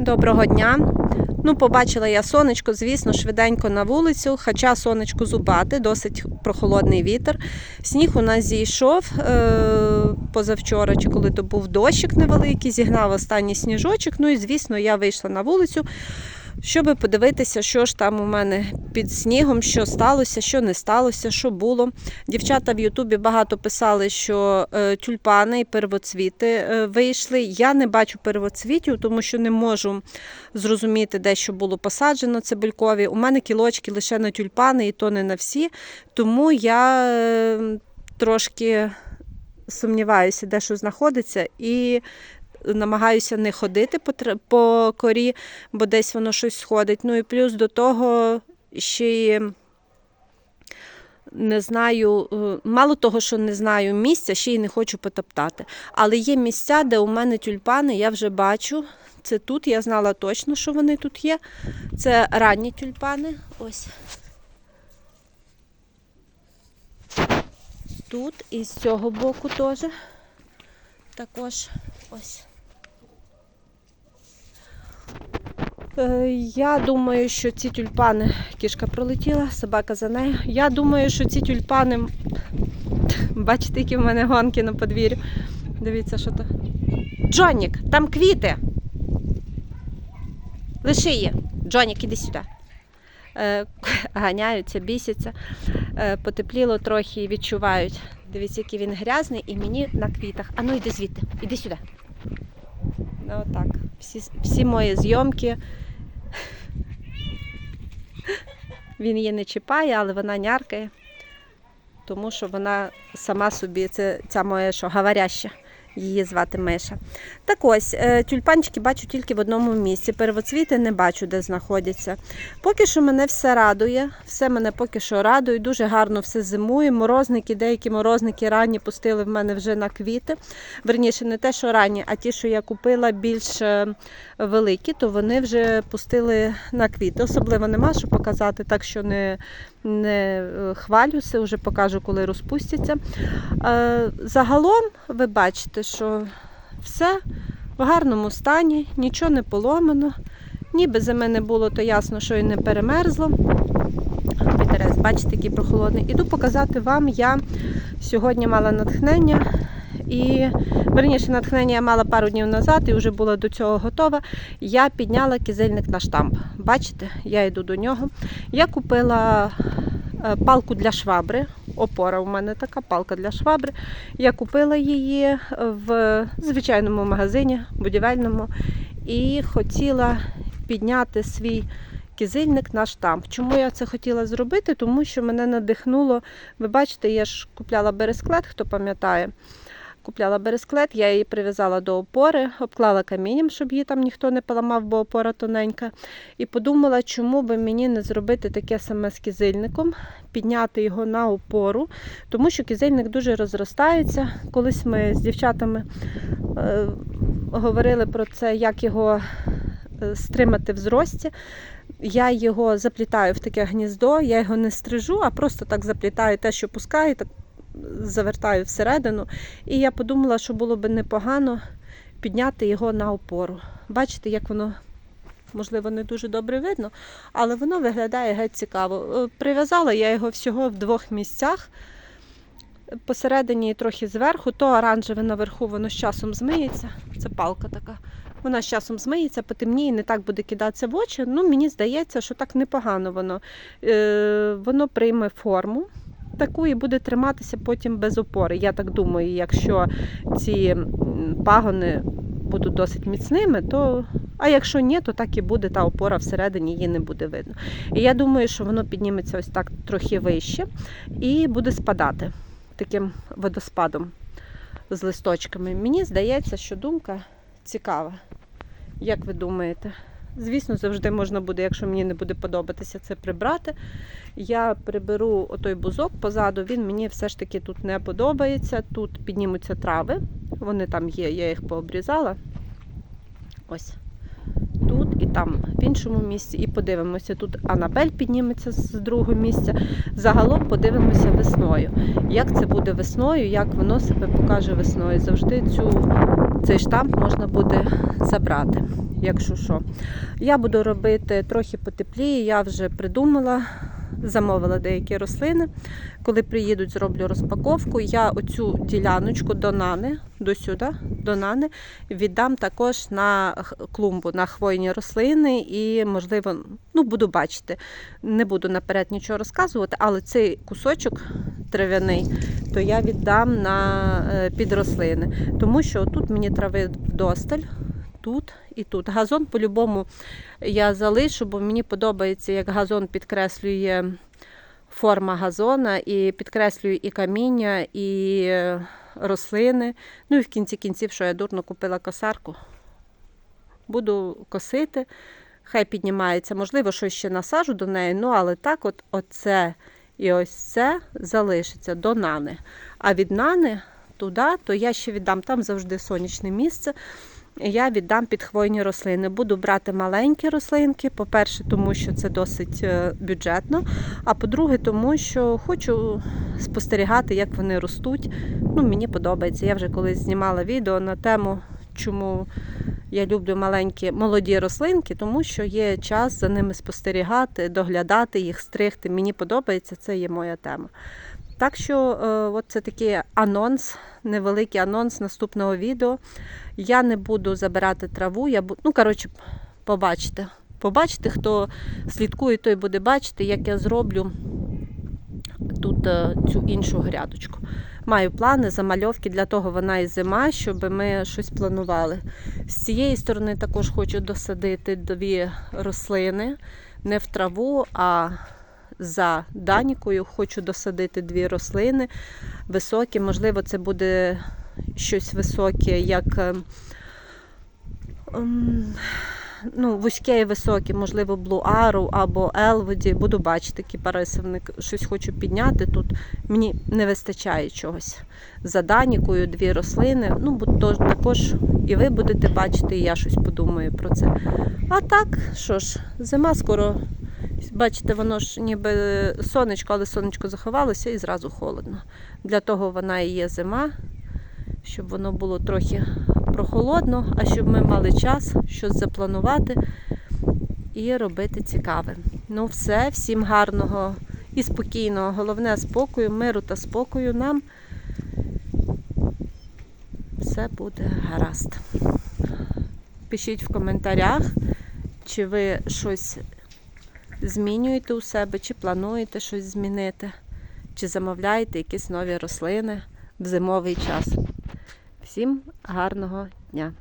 Доброго дня. Ну, побачила я сонечко, звісно, швиденько на вулицю, хоча сонечко зубати, досить прохолодний вітер. Сніг у нас зійшов е- позавчора, чи коли то був дощик невеликий, зігнав останній сніжочок. Ну і звісно, я вийшла на вулицю, щоб подивитися, що ж там у мене під снігом, що сталося, що не сталося, що було. Дівчата в Ютубі багато писали, що е, тюльпани і первоцвіти е, вийшли. Я не бачу первоцвітів, тому що не можу зрозуміти, де що було посаджено цибулькові. У мене кілочки лише на тюльпани, і то не на всі. Тому я е, трошки сумніваюся, де що знаходиться, і намагаюся не ходити по, корі, бо десь воно щось сходить. Ну і плюс до того ще й не знаю, е, мало того, що не знаю місця, ще й не хочу потоптати. Але є місця, де у мене тюльпани, я вже бачу. Це тут, я знала точно, що вони тут є. Це ранні тюльпани. Ось. Тут і з цього боку теж. Також ось. Е, Я думаю, що ці тюльпани, кішка пролетіла, собака за нею. Я думаю, що ці тюльпани, бачите, які в мене гонки на подвір'ю. Дивіться, що то. Джонік, там квіти. Лиши її. Джонік, іди сюди. Е, Ганяються, бісяться. Е, Потепліло трохи і відчувають. Дивіться, який він грязний і мені на квітах. А ну йди звідти, іди сюди. Ну отак. Всі, всі мої зйомки. Він її не чіпає, але вона няркає, тому що вона сама собі, це ця моя що, говоряща. Її звати Миша. Так ось, е, тюльпанчики бачу тільки в одному місці. Первоцвіти не бачу, де знаходяться. Поки що мене все радує, все мене поки що радує, дуже гарно все зимує. Морозники, деякі морозники ранні пустили в мене вже на квіти. Верніше, не те, що ранні, а ті, що я купила більш е, великі, то вони вже пустили на квіти. Особливо нема що показати, так що не, не е, хвалюся, вже покажу, коли розпустяться. Загалом ви бачите, що все в гарному стані, нічого не поломано. Ніби зими не було, то ясно, що і не перемерзло. Вітерець, бачите, який прохолодний. Іду показати вам, я сьогодні мала натхнення. І верніше натхнення я мала пару днів назад і вже була до цього готова. Я підняла кизильник на штамп. Бачите, я йду до нього. Я купила е, палку для швабри. Опора у мене така палка для швабри. Я купила її в звичайному магазині, будівельному, і хотіла підняти свій кизильник на штамп. Чому я це хотіла зробити? Тому що мене надихнуло. Ви бачите, я ж купляла бересклет, хто пам'ятає. Купляла бересклет, я її прив'язала до опори, обклала камінням, щоб її там ніхто не поламав, бо опора тоненька. І подумала, чому би мені не зробити таке саме з кизильником, підняти його на опору, тому що кизильник дуже розростається. Колись ми з дівчатами е, говорили про це, як його е, стримати в зрості. Я його заплітаю в таке гніздо, я його не стрижу, а просто так заплітаю те, що пускаю, так завертаю всередину. І я подумала, що було б непогано підняти його на опору. Бачите, як воно, можливо, не дуже добре видно, але воно виглядає геть цікаво. Е, Прив'язала я його всього в двох місцях. Посередині і трохи зверху, то оранжеве наверху, воно з часом змиється. Це палка така. Вона з часом змиється, потемніє, не так буде кидатися в очі. Ну, мені здається, що так непогано воно. Е, воно прийме форму таку і буде триматися потім без опори. Я так думаю, якщо ці пагони будуть досить міцними, то. А якщо ні, то так і буде, та опора всередині її не буде видно. І я думаю, що воно підніметься ось так трохи вище і буде спадати таким водоспадом з листочками. Мені здається, що думка цікава. Як ви думаєте? Звісно, завжди можна буде, якщо мені не буде подобатися, це прибрати. Я приберу отой бузок позаду, він мені все ж таки тут не подобається. Тут піднімуться трави, вони там є, я їх пообрізала. Ось тут і там, в іншому місці. І подивимося, тут Анабель підніметься з другого місця. Загалом подивимося весною. Як це буде весною, як воно себе покаже весною. Завжди цю цей штамп можна буде забрати, якщо що. Я буду робити трохи потепліє, я вже придумала, замовила деякі рослини. Коли приїдуть, зроблю розпаковку. Я оцю діляночку до Нани, до сюди, до Нани, віддам також на клумбу, на хвойні рослини і, можливо, ну, буду бачити. Не буду наперед нічого розказувати, але цей кусочок трав'яний, то я віддам на е, підрослини. Тому що тут мені трави вдосталь, тут і тут. Газон по-любому я залишу, бо мені подобається, як газон підкреслює форма газона і підкреслює і каміння, і е, рослини. Ну і в кінці кінців, що я дурно купила косарку. Буду косити, хай піднімається. Можливо, щось ще насажу до неї, ну але так, от оце і ось це залишиться до нани. А від нани туди, то я ще віддам там завжди сонячне місце. Я віддам під хвойні рослини. Буду брати маленькі рослинки. По-перше, тому що це досить е, бюджетно. А по-друге, тому що хочу спостерігати, як вони ростуть. Ну, мені подобається. Я вже колись знімала відео на тему, чому я люблю маленькі молоді рослинки, тому що є час за ними спостерігати, доглядати їх, стригти. Мені подобається, це є моя тема. Так що, е, от це такий анонс, невеликий анонс наступного відео. Я не буду забирати траву, я бу... ну, коротше, побачите. Побачите, хто слідкує, той буде бачити, як я зроблю тут е, цю іншу грядочку. Маю плани, замальовки, для того вона і зима, щоб ми щось планували. З цієї сторони також хочу досадити дві рослини, не в траву, а за данікою. Хочу досадити дві рослини високі. Можливо, це буде щось високе, як е, ем, ну, вузьке і високе, можливо, Arrow або Elwood. Буду бачити кіпарисовник. Щось хочу підняти. Тут мені не вистачає чогось. За данікою дві рослини. Ну, також і ви будете бачити, і я щось подумаю про це. А так, що ж, зима скоро. Бачите, воно ж ніби сонечко, але сонечко заховалося і зразу холодно. Для того вона і є зима, щоб воно було трохи прохолодно, а щоб ми мали час щось запланувати і робити цікаве. Ну, все, всім гарного і спокійного. Головне спокою, миру та спокою нам. Все буде гаразд. Пишіть в коментарях, чи ви щось змінюєте у себе, чи плануєте щось змінити, чи замовляєте якісь нові рослини в зимовий час. Всім гарного дня!